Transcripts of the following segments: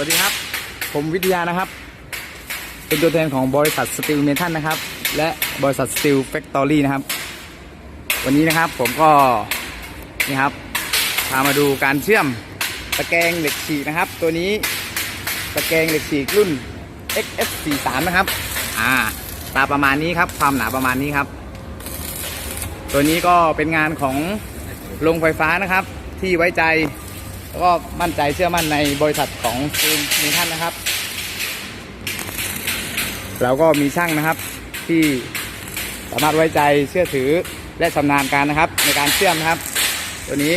วัสดีครับ ผมวิทยานะครับ เป็นตัวแทนของบริษัทสตีลเมทัลนะครับ และบริษัทสตีลแฟคทอรี่นะครับ วันนี้นะครับผมก็นี่ครับพามาดูการเชื่อมตะแกรงเหล็กฉีกนะครับ ตัวนี้ตะแกรงเหล็กฉีกรุ่น XS43 นะครับอ่าตาประมาณนี้ครับ ความหนาประมาณนี้ครับ ตัวนี้ก็เป็นงานของโรงไฟฟ้านะครับ ที่ไว้ใจ แล้วก็มั่นใจเชื่อมั่นในบริษัทของซีมมีท่านนะครับ เราก็มีช่างนะครับที่สามารถไว้ใจเชื่อถือและชำนาญการนะครับ ในการเชื่อมนะครับ ตัวนี้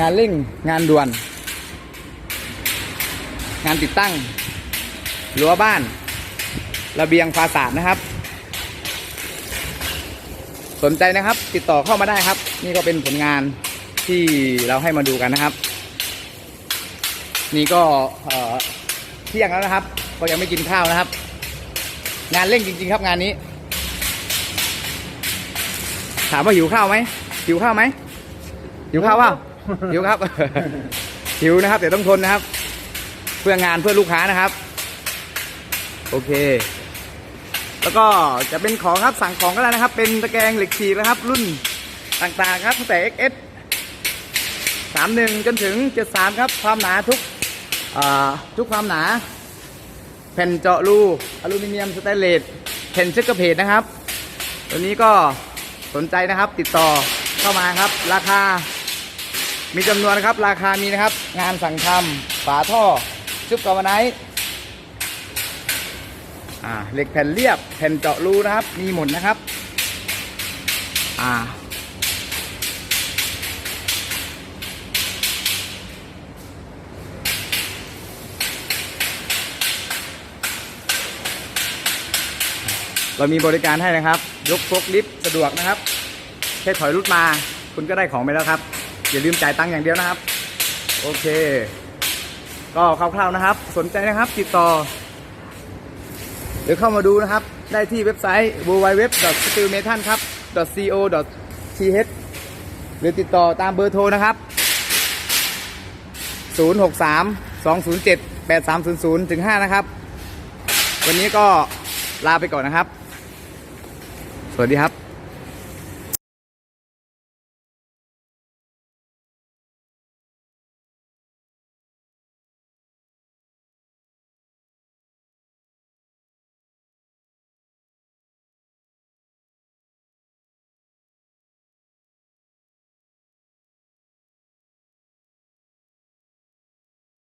งานเร่งงานด่วน งานติดตั้งรั้วบ้าน ระเบียงฟาสาดนะครับ สนใจนะครับติดต่อเข้ามาได้ครับ นี่ก็เป็นผลงาน ที่เราให้มาดูกันนะครับ นี่ก็เที่ยงแล้วนะครับ ก็ยังไม่กินข้าวนะครับ งานเร่งจริง ๆ ครับงานนี้ ถามว่าหิวข้าวไหมหิวข้าวไหมหิวข้าวเปล่าหิวครับหิวนะครับแต่ต้องทนนะครับ เพื่องานเพื่อลูกค้านะครับ โอเค แล้วก็จะเป็นของครับสั่งของก็ได้วนะครับ เป็นตะแกรงเหล็กฉีกนะครับ รุ่นต่างๆครับตั้งแต่ XS 31 จนถึง 73 ครับ ความหนาทุกทุกความหนา แผ่นเจาะรูอลูมิเนียมสแตนเลสแผ่นเช็คกระเพจนะครับ ตัวนี้ก็สนใจนะครับติดต่อเข้ามาครับ ราคา มีจำนวนนะครับ ราคามีนะครับ งานสั่งทำฝาท่อ ชุบกาวไนท์เหล็กแผ่นเรียบ แผ่นเจาะรูนะครับ มีหมดนะครับ อ่า เรามีบริการให้นะครับ ยกพกลิฟต์สะดวกนะครับ แค่ถอยรถมา คุณก็ได้ของไปแล้วครับ อย่าลืมจ่ายตังค์อย่างเดียวนะครับ โอเค ก็คร่าวๆนะครับ สนใจนะครับ ติดต่อ หรือเข้ามาดูนะครับ ได้ที่เว็บไซต์ www.steelmetal ครับ .co.th หรือติดต่อตามเบอร์โทรนะครับ 063 207 8300ถึง5นะครับ วันนี้ก็ลาไปก่อนนะครับ สวัสดีครับ